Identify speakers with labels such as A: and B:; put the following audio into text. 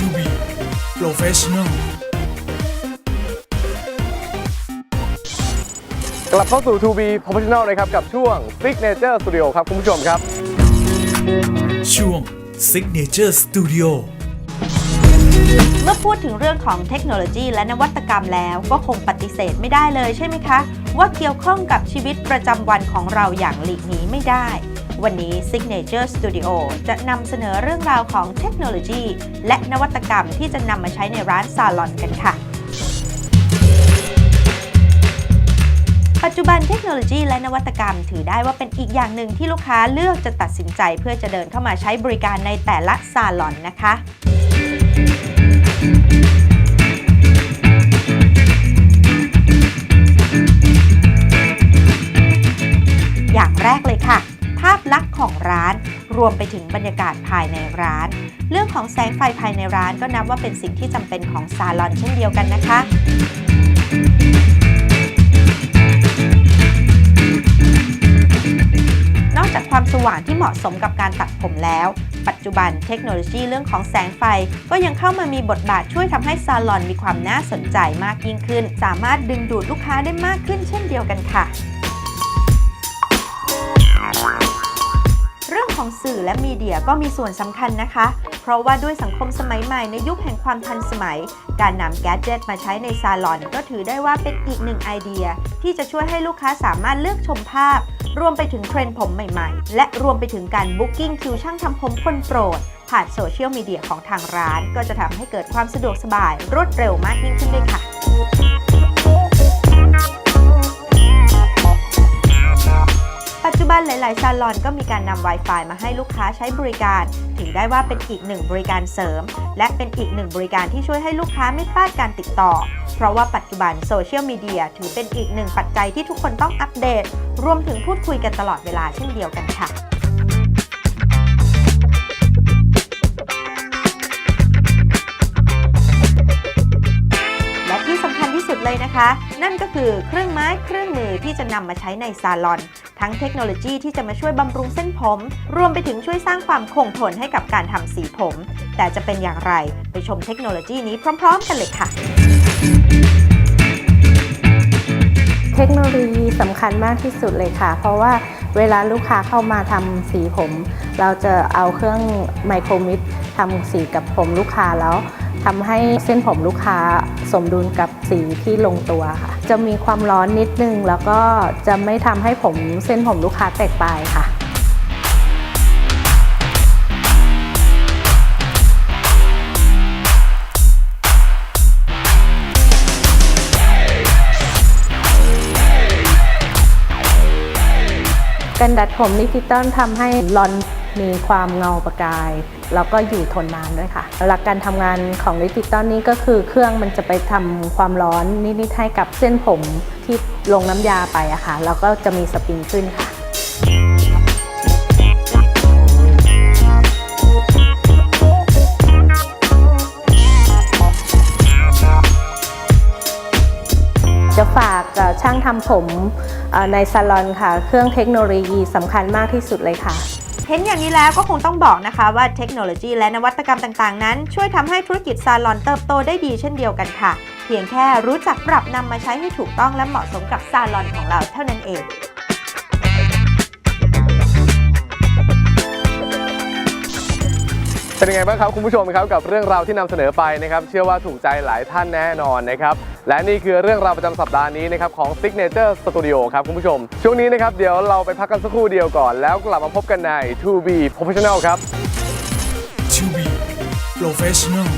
A: To be professional
B: กลับเข้าสู่ To be Professional นะครับ กับช่วง Signature Studio ครับ คุณผู้ชมครับ
A: ช่วง Signature Studio
C: เมื่อพูดถึงเรื่องของเทคโนโลยีและนวัตกรรมแล้วก็คงปฏิเสธไม่ได้เลยใช่ไหมคะ ว่าเกี่ยวข้องกับชีวิตประจำวันของเราอย่างหลีกหนีไม่ได้ วันนี้ Signature Studio จะนำเสนอเรื่องราวของเทคโนโลยี และนวัตกรรมที่จะนำมาใช้ในร้านซาลอนกันค่ะ ปัจจุบันเทคโนโลยีและนวัตกรรมถือได้ว่าเป็นอีกอย่างหนึ่งที่ลูกค้าเลือกจะตัดสินใจเพื่อจะเดินเข้ามาใช้บริการในแต่ละซาลอนนะคะ รวมไปถึงบรรยากาศภายในร้าน เรื่องของแสงไฟภายในร้านก็นับว่าเป็นสิ่งที่จำเป็นของซาลอนเช่นเดียวกันนะคะนอกจากความสว่างที่เหมาะสมกับการตัดผมแล้ว ปัจจุบันเทคโนโลยีเรื่องของแสงไฟ ก็ยังเข้ามามีบทบาทช่วยทำให้ซาลอนมีความน่าสนใจมากยิ่งขึ้น สามารถดึงดูดลูกค้าได้มากขึ้นเช่นเดียวกันค่ะ ของสื่อและมีเดียก็มีส่วนสำคัญนะคะ เพราะว่าด้วยสังคมสมัยใหม่ในยุคแห่งความทันสมัย การนำแกดเจิตมาใช้ในซาลอน ก็ถือได้ว่าเป็นอีกหนึ่งไอเดีย ที่จะช่วยให้ลูกค้าสามารถเลือกชมภาพ รวมไปถึงเทรนด์ผมใหม่ๆ และรวมไปถึงการบุ๊กิ้งคิวช่างทำผมคนโปรด ผ่านโซเชียลมีเดียของทางร้าน ก็จะทำให้เกิดความสะดวกสบายรวดเร็วมากยิ่งขึ้นด้วยค่ะ ปัจจุบันหลาย ๆ ซาลอนก็มีการนำ Wi-Fi มาให้ลูกค้าใช้บริการ ถือได้ว่าเป็นอีกหนึ่งบริการเสริม และเป็นอีกหนึ่งบริการที่ช่วยให้ลูกค้าไม่พลาดการติดต่อ เพราะว่าปัจจุบันโซเชียลมีเดียถือเป็นอีกหนึ่งปัจจัยที่ทุกคนต้องอัปเดต รวมถึงพูดคุยกันตลอดเวลาเช่นเดียวกันค่ะและ เลยนะคะ นั่นก็คือเครื่องไม้เครื่องมือที่จะนำมาใช้ในซาลอน ทั้งเทคโนโลยีที่จะมาช่วยบำรุงเส้นผม รวมไปถึงช่วยสร้างความคงทนให้กับการทำสีผม แต่จะเป็นอย่างไรไปชมเทคโนโลยีนี้พร้อม ๆ กันเลยค่ะ
D: เทคโนโลยีสำคัญมากที่สุดเลยค่ะ เพราะว่าเวลาลูกค้าเข้ามาทำสีผม เราจะเอาเครื่องไมโครมิด ทำสีกับผมลูกค้าแล้วทำให้เส้นผมลูกค้าสมดุลกับสีที่ลงตัวค่ะ จะมีความร้อนนิดนึง แล้วก็จะไม่ทำให้ผมเส้นผมลูกค้าแตกปลายค่ะการดัดผมดิจิตอลทำให้ลอน มีความเงาประกาย แล้วก็อยู่ทนนานด้วยค่ะ หลักการทำงานของดิจิตอลนี้ก็คือเครื่องมันจะไปทำความร้อนนิดๆให้กับเส้นผมที่ลงน้ำยาไปอะค่ะ แล้วก็จะมีสปริงขึ้นค่ะจะฝากเอ่อช่างทำผมในซาลอนค่ะ เครื่องเทคโนโลยีสำคัญมากที่สุดเลยค่ะ
C: เห็นอย่างนี้แล้วก็คงต้องบอกนะคะว่าเทคโนโลยีและนวัตกรรมต่างๆ นั้น ช่วยทำให้ธุรกิจซาลอนเติบโตได้ดีเช่นเดียวกันค่ะ เพียงแค่รู้จักปรับนำมาใช้ให้ถูกต้องและเหมาะสมกับซาลอนของเราเท่านั้นเอง
B: เป็นยังไงบ้างครับคุณผู้ชมครับกับเรื่องราวที่นำเสนอไปนะครับเชื่อว่าถูกใจหลายท่านแน่นอนนะครับและนี่คือเรื่องราวประจำสัปดาห์นี้นะครับของ Signature Studio ครับคุณผู้ชม ช่วงนี้นะครับเดี๋ยวเราไปพักกันสักครู่เดียวก่อน แล้วกลับมาพบกันใน To Be Professional ครับ
A: To be professional